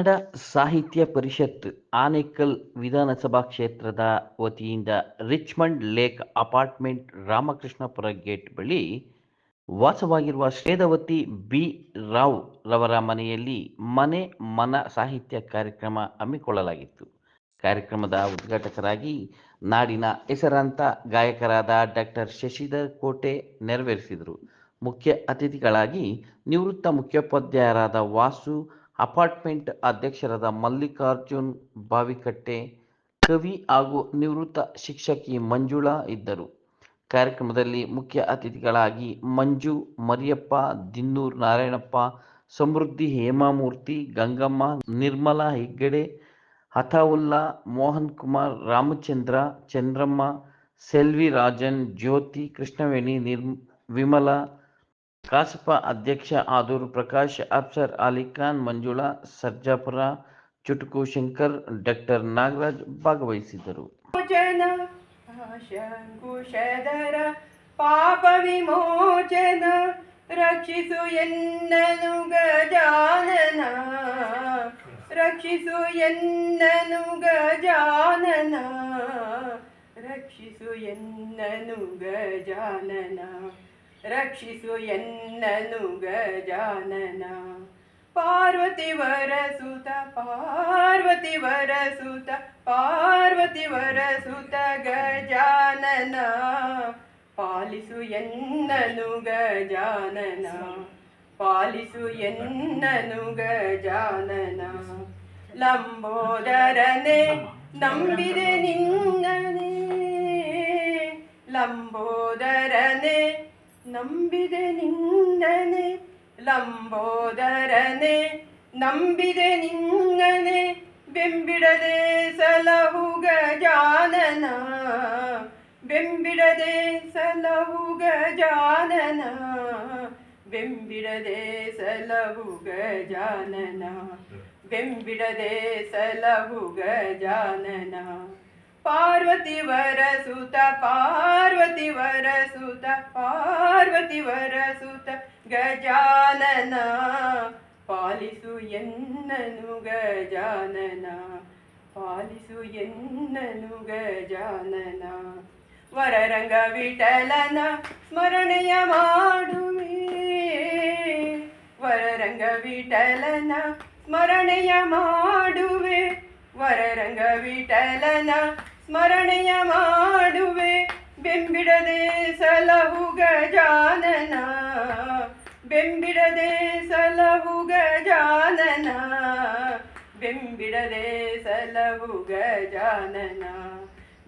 ಕನ್ನಡ ಸಾಹಿತ್ಯ ಪರಿಷತ್ ಆನೇಕಲ್ ವಿಧಾನಸಭಾ ಕ್ಷೇತ್ರದ ವತಿಯಿಂದ Richmond lake apartment Ramakrishnapura gate ಬಳಿ ವಾಸವಾಗಿರುವ ಶ್ವೇದವತಿ ಬಿ ರಾವ್ ರವರ ಮನೆಯಲ್ಲಿ ಮನೆ ಮನ ಸಾಹಿತ್ಯ ಕಾರ್ಯಕ್ರಮ ಹಮ್ಮಿಕೊಳ್ಳಲಾಗಿತ್ತು. ಕಾರ್ಯಕ್ರಮದ ಉದ್ಘಾಟಕರಾಗಿ ನಾಡಿನ ಹೆಸರಾಂತ ಗಾಯಕರಾದ ಡಾಕ್ಟರ್ ಶಶಿಧರ್ ಕೋಟೆ ನೆರವೇರಿಸಿದರು. ಮುಖ್ಯ ಅತಿಥಿಗಳಾಗಿ ನಿವೃತ್ತ ಮುಖ್ಯೋಪಾಧ್ಯಾಯರಾದ ವಾಸು ಅಪಾರ್ಟ್ಮೆಂಟ್ ಅಧ್ಯಕ್ಷರಾದ ಮಲ್ಲಿಕಾರ್ಜುನ್ ಬಾವಿಕಟ್ಟೆ, ಕವಿ ಹಾಗೂ ನಿವೃತ್ತ ಶಿಕ್ಷಕಿ ಮಂಜುಳಾ ಇದ್ದರು. ಕಾರ್ಯಕ್ರಮದಲ್ಲಿ ಮುಖ್ಯ ಅತಿಥಿಗಳಾಗಿ ಮಂಜು, ಮರಿಯಪ್ಪ, ದಿನ್ನೂರ್ ನಾರಾಯಣಪ್ಪ, ಸಮೃದ್ಧಿ ಹೇಮಾಮೂರ್ತಿ, ಗಂಗಮ್ಮ, ನಿರ್ಮಲಾ ಹೆಗ್ಗಡೆ ಹತಾವುಲ್ಲಾ ಮೋಹನ್ ಕುಮಾರ್, ರಾಮಚಂದ್ರ, ಚಂದ್ರಮ್ಮ ಸೆಲ್ವಿ ರಾಜನ್ ಜ್ಯೋತಿ ಕೃಷ್ಣವೇಣಿ ನಿರ್ ವಿಮಲಾ ಕಸಾಪ, ಅಧ್ಯಕ್ಷ ಆದೂರು ಪ್ರಕಾಶ್, ಅಫ್ಸರ್ ಅಲಿಖಾನ್ ಮಂಜುಳಾ, ಸರ್ಜಾಪುರ, ಚುಟುಕು ಶಂಕರ್, ಡಾಕ್ಟರ್ ನಾಗರಾಜ್ ಭಾಗವಹಿಸಿದ್ದರು. ಪಾಪ ವಿಮೋಚನ, ರಕ್ಷಿಸು ಎನ್ನನು ಗಜಾನನ, ರಕ್ಷಿಸು ಎನ್ನನು ಗಜಾನನ, ರಕ್ಷಿಸು ಎನ್ನನು ಗಜಾನನ. ರಕ್ಷಿಸು ಎನ್ನನು ಗಜಾನನ ಪಾರ್ವತಿ ವರಸುತ ಪಾರ್ವತಿ ವರಸುತ ಪಾರ್ವತಿ ವರಸುತ ಗಜಾನನ ಪಾಲಿಸು ಎನ್ನನು ಗಜಾನನ ಪಾಲಿಸು ಎನ್ನನು ಗಜಾನನ ಲಂಬೋದರನೆ ನಂಬಿದೆ ನಿನ್ನನೆ ಲಂಬೋದರನೆ ನಂಬಿದೆ ನಿನ್ನನೆ ಲಂಬೋದರನೆ ನಂಬಿದೆ ನಿನ್ನನೆ ಬೆಂಬಿಡದೆ ಸಲಹು ಗಜಾನನ ಬೆಂಬಿಡದೆ ಸಲಹು ಗಜಾನನ ಬೆಂಬಿಡದೆ ಸಲಹು ಗಜಾನನ ಬೆಂಬಿಡದೆ ಸಲಹು ಗಜಾನನ ಪಾರ್ವತಿ ವರಸುತ ಪಾರ್ವತಿ ವರಸುತ ಪಾರ್ವತಿ ವರಸುತ ಗಜಾನನ ಪಾಲಿಸು ಎನ್ನನು ಗಜಾನನ, ಪಾಲಿಸು ಎನ್ನನು ಗಜಾನನ. ವರರಂಗ ವಿಠಲನ ಸ್ಮರಣೆಯ ಮಾಡುವೆ. ವರರಂಗ ವಿಠಲನ ಸ್ಮರಣೆಯ ಮಾಡುವೆ. ವರರಂಗ ವಿಠಲನ ಸ್ಮರಣೆಯ ಮಾಡುವೆ, ಬೆಂಬಿಡದೆ ಸಲಹು ಗಜಾನನ ಬೆಂಬಿಡದೆ ಸಲಹು ಗಜಾನನ ಬೆಂಬಿಡದೆ ಸಲಹು ಗಜಾನನ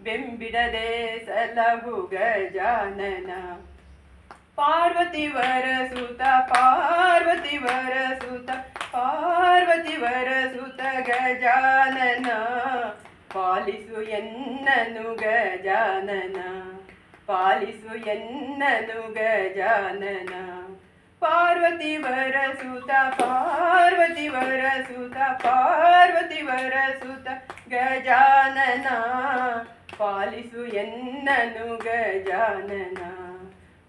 ಬೆಂಬಿಡದೆ ಸಲಹು ಗಜಾನನ ಪಾರ್ವತಿ ವರಸುತ ಪಾರ್ವತಿ ವರಸುತ ಪಾರ್ವತಿ ವರಸುತ ಗಜಾನನ ಪಾಲಿಸು ಎನ್ನನು ಗಜಾನನ ಪಾಲಿಸು ಎನ್ನನು ಗಜಾನನ ಪಾರ್ವತಿ ವರಸುತ ಪಾರ್ವತಿ ವರಸುತ ಪಾರ್ವತಿ ವರಸುತ ಗಜಾನನ ಪಾಲಿಸು ಎನ್ನನು ಗಜಾನನ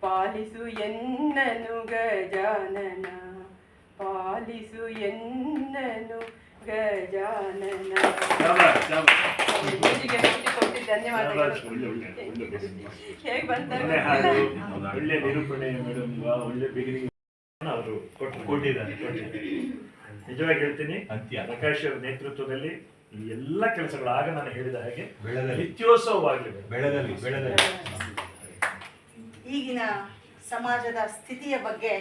ಪಾಲಿಸು ಎನ್ನನು ಗಜಾನನ ಪಾಲಿಸು ಎನ್ನನು ಗಜಾನನ ಕೊಟ್ಟು ಧನ್ಯವಾದಗಳು. ಹೇಗೆ ಒಳ್ಳೆ ನಿರೂಪಣೆ ಮೇಡಮ್ ಒಳ್ಳೆ ಬಿಗಿನಿಂಗ್ ಅವರು ಕೊಟ್ಟು ಕೊಟ್ಟಿದ್ದಾರೆ ನಿಜವಾಗಿ ಹೇಳ್ತೀನಿ ಅಂತ್ಯ. ಪ್ರಕಾಶ್ ಅವರ ನೇತೃತ್ವದಲ್ಲಿ ಈ ಎಲ್ಲ ಕೆಲಸಗಳು ಆಗ ನಾನು ಹೇಳಿದ ಹಾಗೆ ನಿತ್ಯೋತ್ಸವವಾಗಲಿದೆ ನಿತ್ಯೋತ್ಸವವಾಗಲಿ ಬೆಳೆದಲ್ಲಿ ಬೆಳೆದಲ್ಲಿ ಈಗಿನ ಸಮಾಜದ ಸ್ಥಿತಿಯ ಬಗ್ಗೆ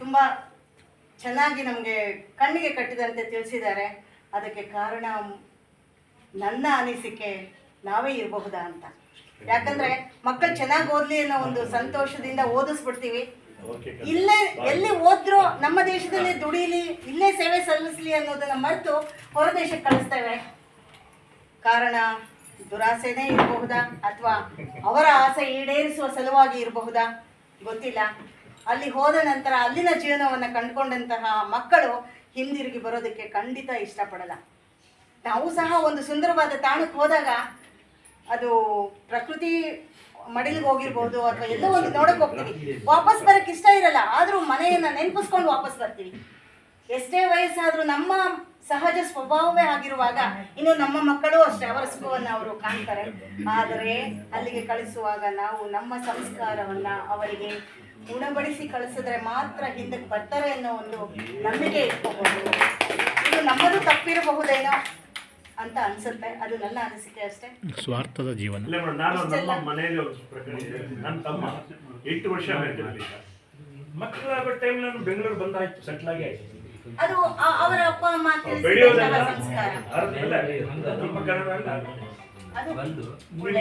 ತುಂಬ ಚೆನ್ನಾಗಿ ನಮಗೆ ಕಣ್ಣಿಗೆ ಕಟ್ಟಿದಂತೆ ತಿಳಿಸಿದ್ದಾರೆ. ಅದಕ್ಕೆ ಕಾರಣ ನನ್ನ ಅನಿಸಿಕೆ ನಾವೇ ಇರಬಹುದಾ ಅಂತ. ಯಾಕಂದ್ರೆ ಮಕ್ಕಳು ಚೆನ್ನಾಗಿ ಓದ್ಲಿ ಅನ್ನೋ ಒಂದು ಸಂತೋಷದಿಂದ ಓದಿಸ್ಬಿಡ್ತೀವಿ. ಇಲ್ಲೇ ಎಲ್ಲಿ ಓದ್ರು ನಮ್ಮ ದೇಶದಲ್ಲಿ ದುಡೀಲಿ ಇಲ್ಲೇ ಸೇವೆ ಸಲ್ಲಿಸ್ಲಿ ಅನ್ನೋದನ್ನ ಮರೆತು ಹೊರ ದೇಶಕ್ಕೆ ಕಳಿಸ್ತೇವೆ. ಕಾರಣ ದುರಾಸೆನೇ ಇರಬಹುದಾ ಅಥವಾ ಅವರ ಆಸೆ ಈಡೇರಿಸುವ ಸಲುವಾಗಿ ಇರಬಹುದಾ? ಗೊತ್ತಿಲ್ಲ. ಅಲ್ಲಿ ಹೋದ ನಂತರ ಅಲ್ಲಿನ ಜೀವನವನ್ನು ಕಂಡುಕೊಂಡಂತಹ ಮಕ್ಕಳು ಹಿಂದಿರುಗಿ ಬರೋದಕ್ಕೆ ಖಂಡಿತ ಇಷ್ಟಪಡಲ್ಲ. ನಾವು ಸಹ ಒಂದು ಸುಂದರವಾದ ತಾಣಕ್ಕೆ ಹೋದಾಗ ಅದು ಪ್ರಕೃತಿ ಮಡಿಲಿಗೆ ಹೋಗಿರ್ಬೋದು ಅಥವಾ ಎಲ್ಲೋ ಒಂದು ನೋಡಕ್ ಹೋಗ್ತೀವಿ. ವಾಪಸ್ ಬರಕ್ ಇಷ್ಟ ಇರಲ್ಲ, ಆದ್ರೂ ಮನೆಯನ್ನ ನೆನ್ಪಿಸ್ಕೊಂಡು ವಾಪಸ್ ಬರ್ತೀವಿ. ಎಷ್ಟೇ ವಯಸ್ಸಾದ್ರೂ ನಮ್ಮ ಸಹಜ ಸ್ವಭಾವವೇ ಆಗಿರುವಾಗ ಇನ್ನು ನಮ್ಮ ಮಕ್ಕಳು ಅಷ್ಟೇ, ಅವರ ಸುಖವನ್ನು ಅವರು ಕಾಣ್ತಾರೆ. ಆದರೆ ಅಲ್ಲಿಗೆ ಕಳಿಸುವಾಗ ನಾವು ನಮ್ಮ ಸಂಸ್ಕಾರವನ್ನ ಅವರಿಗೆ ಉಣಬಡಿಸಿ ಕಳಿಸಿದ್ರೆ ಮಾತ್ರ ಹಿಂದಕ್ಕೆ ಬರ್ತಾರೆ ಅನ್ನೋ ಒಂದು ನಂಬಿಕೆ ಇಟ್ಕೋಬಹುದು ಇದು ನಮ್ಮದು ತಪ್ಪಿರಬಹುದೇನೋ ಅಂತ ಅನ್ಸುತ್ತೆ. ಅದು ನನ್ನ ಅನಿಸಿಕೆ ಅಷ್ಟೇ. ಸ್ವಾರ್ಥದ ಜೀವನ. ಇಲ್ಲ ಮೇಡಮ್ ನಾನು ನಮ್ಮ ಮನೆಯಲ್ಲಿ ನನ್ನ ತಮ್ಮ ಎಂಟು ವರ್ಷ ಮಕ್ಕಳಾಗೋ ಟೈಮ್ ನಾನು ಬೆಂಗಳೂರು ಬಂದಾಯ್ತು ಸೆಟ್ಲ್ ಆಗಿ ಆಯ್ತು. ಅದು ಆ- ಅವರ ಅಪ್ಪ ಅಮ್ಮ ನಮ್ಮ ಕನ್ನಡ ಅಲ್ಲ ಅದು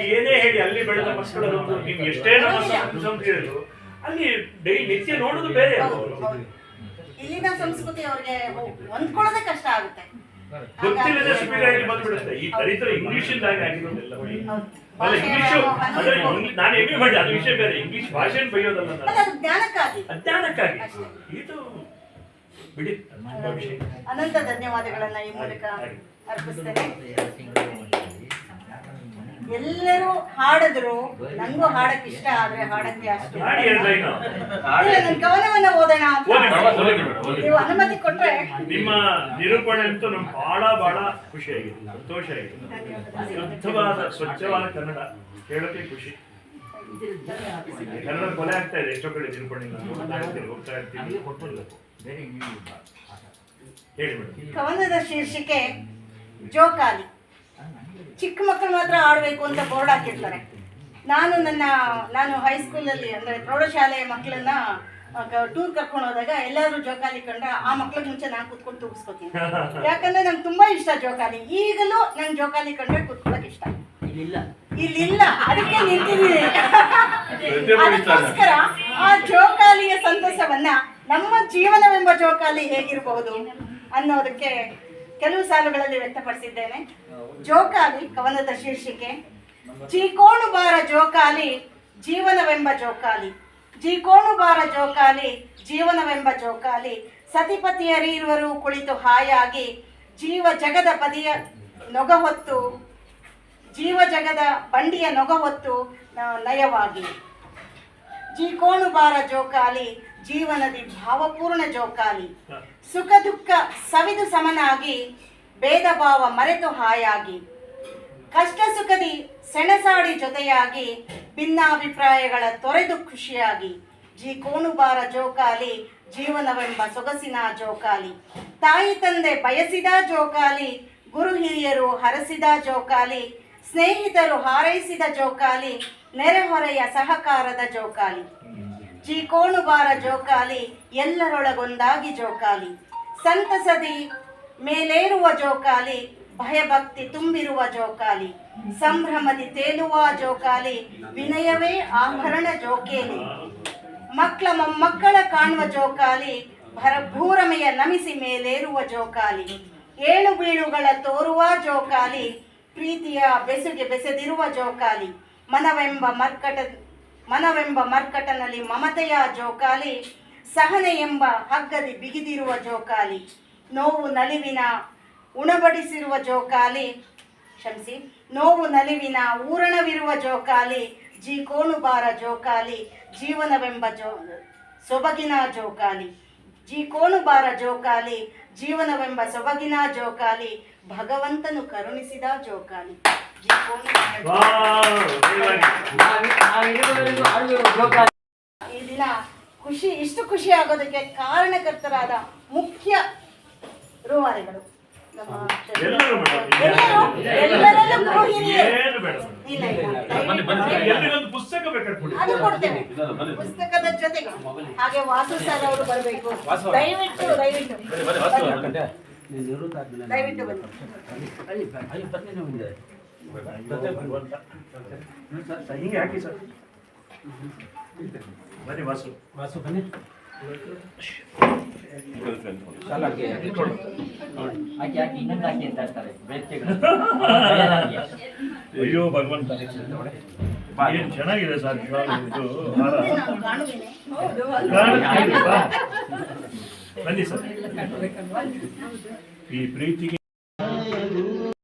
ಏನೇ ಹೇಳಿ ಅಲ್ಲಿ ಬೆಳೆದ ಮಕ್ಕಳು ನೀವು ಎಷ್ಟೇ ನಮ್ಮ ಸಂಸ್ಕೃತಿ ಅಲ್ಲಿ ಡೈಲಿ ನಿತ್ಯ ನೋಡೋದು ಬೇರೆ. ಇಲ್ಲಿನ ಸಂಸ್ಕೃತಿ ಅವ್ರಿಗೆ ಹೊಂದ್ಕೊಳ್ಳೋದೇ ಕಷ್ಟ ಆಗುತ್ತೆ. ಗೊತ್ತಿಲ್ಲದೆ ಸುಳ್ಳು ಬಂದ್ಬಿಡುತ್ತೆ. ಈ ದರಿದ್ರ ಇಂಗ್ಲಿಷ್ ಆಗಿರೋದೆಲ್ಲ. ಅಲ್ಲ ನಾನು ಎಮ್ಮಿ ಮಾಡಿ ಅದು ವಿಷಯ ಬೇರೆ. ಇಂಗ್ಲಿಷ್ ಭಾಷೆನ ಬೈಯೋದಲ್ಲ ಅಲ್ಲ, ನಾನು. ಅದು ಜ್ಞಾನಕ್ಕಾಗಿ. ಅಜ್ಞಾನಕ್ಕಾಗಿ. ಇದು ಬಿಡಿ ಅನಂತ ಧನ್ಯವಾದಗಳನ್ನ ಈ ಮೂಲಕ ಅರ್ಪಿಸ್ತೇನೆ. ಎಲ್ಲರೂ ಹಾಡಿದ್ರು. ನಂಗೂ ಹಾಡಕ್ ಇಷ್ಟ ಆದ್ರೆ ಹಾಡಕ್ಕೆ ಅಷ್ಟು ಇಲ್ಲ, ನನ್ ಕವನವನ್ನ ಓದೋಣ ಅಂತ. ನೀವು ಅನುಮತಿ ಕೊಟ್ರೆ ನಿಮ್ಮ ನಿರೂಪಣೆ ಅಂತೂ ನಮ್ಗೆ ಬಹಳ ಬಹಳ ಖುಷಿಯಾಗಿದೆ ಆಗಿದೆ. ಸಂತೋಷ ಆಗಿದೆ. ಶುದ್ಧವಾದ ಸ್ವಚ್ಛವಾದ ಕನ್ನಡ. ಕೇಳೋಕೆ ಖುಷಿ. ಕನ್ನಡ ಕೊಲೆ ಆಗ್ತಾ ಇದೆ ಎಷ್ಟೋ ಕಡೆ ನಿರೂಪಣೆ ನಾನು ನೋಡ್ತಾ ಇರ್ತೀನಿ, ಹೋಗ್ತಾ ಇರ್ತೀವಿ. ಹೇಳಿ ಮೇಡಮ್. ಕವನದ ಶೀರ್ಷಿಕೆ ಜೋಕಾಲಿ. ಚಿಕ್ಕ ಮಕ್ಕಳು ಮಾತ್ರ ಆಡಬೇಕು ಅಂತ ಬೋರ್ಡ್ ಹಾಕಿರ್ತಾರೆ. ನಾನು ನನ್ನ ನಾನು ಹೈಸ್ಕೂಲಲ್ಲಿ ಅಂದರೆ ಪ್ರೌಢಶಾಲೆಯ ಮಕ್ಕಳನ್ನ ಟೂರ್ ಕರ್ಕೊಂಡು ಹೋದಾಗ ಎಲ್ಲರೂ ಜೋಕಾಲಿ ಕಂಡ ಆ ಮಕ್ಳಿಗೆ ಮುಂಚೆ ನಾನು ಕುತ್ಕೊಂಡು ತೂಗಿಸ್ಕೊತೀನಿ. ಯಾಕಂದ್ರೆ ನಂಗೆ ತುಂಬಾ ಇಷ್ಟ ಜೋಕಾಲಿ ಈಗಲೂ ನಂಗೆ ಜೋಕಾಲಿ ಕಂಡ್ರೆ ಕುತ್ಕೊಳಕ್ ಇಷ್ಟ. ಇಲ್ಲಿಲ್ಲ. ಅದಕ್ಕೆ ನಿಂತಿದ್ದೀನಿ. ಅದಕ್ಕೋಸ್ಕರ ಆ ಜೋಕಾಲಿಯ ಸಂತಸವನ್ನ ನಮ್ಮ ಜೀವನವೆಂಬ ಜೋಕಾಲಿ ಹೇಗಿರಬಹುದು ಅನ್ನೋದಕ್ಕೆ ಕೆಲವು ಸಾಲುಗಳಲ್ಲಿ ವ್ಯಕ್ತಪಡಿಸಿದ್ದೇನೆ. ಜೋಕಾಲಿ ಕವನದ ಶೀರ್ಷಿಕೆ. ಜೀಕೋಣು ಬಾರ ಜೋಕಾಲಿ ಜೀವನವೆಂಬ ಜೋಕಾಲಿ. ಜೀಕೋಣು ಬಾರ ಜೋಕಾಲಿ ಜೀವನವೆಂಬ ಜೋಕಾಲಿ. ಸತಿಪತಿಯರಿರುವರು ಕುಳಿತು ಹಾಯಾಗಿ ಜೀವ ಜಗದ ಬದಿಯ ನೊಗ ಹೊತ್ತು ಜೀವ ಜಗದ ಬಂಡಿಯ ನೊಗ ಹೊತ್ತು ನಯವಾಗಿ. ಜೀಕೋಣು ಬಾರ ಜೋಕಾಲಿ ಜೀವನದಿ ಭಾವಪೂರ್ಣ ಜೋಕಾಲಿ. ಸುಖ ದುಃಖ ಸವಿದು ಸಮನಾಗಿ ಭೇದ ಭಾವ ಮರೆತು ಹಾಯಾಗಿ. ಕಷ್ಟ ಸುಖದಿ ಸೆಣಸಾಡಿ ಜೊತೆಯಾಗಿ ಭಿನ್ನಾಭಿಪ್ರಾಯಗಳ ತೊರೆದು ಖುಷಿಯಾಗಿ. ಜಿ ಕೋಣುಬಾರ ಜೋಕಾಲಿ ಜೀವನವೆಂಬ ಸೊಗಸಿನ ಜೋಕಾಲಿ. ತಾಯಿ ತಂದೆ ಬಯಸಿದ ಜೋಕಾಲಿ ಗುರು ಹಿರಿಯರು ಹರಸಿದ ಜೋಕಾಲಿ ಸ್ನೇಹಿತರು ಹಾರೈಸಿದ ಜೋಕಾಲಿ ನೆರೆಹೊರೆಯ ಸಹಕಾರದ ಜೋಕಾಲಿ. ಜಿ ಕೋಣುಬಾರ ಜೋಕಾಲಿ, ಎಲ್ಲರೊಳಗೊಂದಾಗಿ ಜೋಕಾಲಿ. ಸಂತಸದಿ ಮೇಲೇರುವ ಜೋಕಾಲಿ, ಭಯಭಕ್ತಿ ತುಂಬಿರುವ ಜೋಕಾಲಿ. ಸಂಭ್ರಮದಿ ತೇಲುವ ಜೋಕಾಲಿ, ವಿನಯವೇ ಆಭರಣ ಜೋಕೇಲಿ. ಮಕ್ಕಳ ಮೊಮ್ಮಕ್ಕಳ ಕಾಣುವ ಜೋಕಾಲಿ, ಭರಭೂರಮೆಯ ನಮಿಸಿ ಮೇಲೇರುವ ಜೋಕಾಲಿ. ಏಳು ಬೀಳುಗಳ ತೋರುವ ಜೋಕಾಲಿ, ಪ್ರೀತಿಯ ಬೆಸುಗೆ ಬೆಸೆದಿರುವ ಜೋಕಾಲಿ. ಮನವೆಂಬ ಮರ್ಕಟ ಮನವೆಂಬ ಮರ್ಕಟನಲ್ಲಿ ಮಮತೆಯ ಜೋಕಾಲಿ ಸಹನೆ ಎಂಬ ಹಗ್ಗದಿ ಬಿಗಿದಿರುವ ಜೋಕಾಲಿ ನೋವು ನಲಿವಿನ ಉಣಬಡಿಸಿರುವ ಜೋಕಾಲಿ ಕ್ಷಮಿಸಿ ನೋವು ನಲಿವಿನ ಊರಣವಿರುವ ಜೋಕಾಲಿ ಜಿ ಕೋಣುಬಾರ ಜೋಕಾಲಿ ಜೀವನವೆಂಬ ಜೋ ಸೊಬಗಿನ ಜೋಕಾಲಿ ಜಿ ಕೋಣುಬಾರ ಜೋಕಾಲಿ ಜೀವನವೆಂಬ ಸೊಬಗಿನ ಜೋಕಾಲಿ ಭಗವಂತನು ಕರುಣಿಸಿದ ಜೋಕಾಲಿ. ಜಿ ಕೋಣುಬಾರ ಈ ದಿನ ಖುಷಿ ಇಷ್ಟು ಖುಷಿ ಆಗೋದಕ್ಕೆ ಕಾರಣಕರ್ತರಾದ ಮುಖ್ಯ ರೂವಾರಿಗಳು. ನಮ್ಮ ಎಲ್ಲರಲ್ಲೂ. ಇಲ್ಲ, ಅದು ಪುಸ್ತಕದ ಜೊತೆಗೆ. ಹಾಗೆ ವಾಸು ಸರ್ ಅವರು ಬರಬೇಕು. ದಯವಿಟ್ಟು ದಯವಿಟ್ಟು. ದಯವಿಟ್ಟು ಬನ್ನಿ. ಹಿಂಗೆ ಹಾಕಿ ಸರ್. ಬನ್ನಿ ವಾಸು. ಅಯ್ಯೋ ಭಗವಂತ. ಏನ್ ಚೆನ್ನಾಗಿದೆ ಸರ್ ಇದು. ಬನ್ನಿ ಸರ್. ಈ ಪ್ರೀತಿಗೆ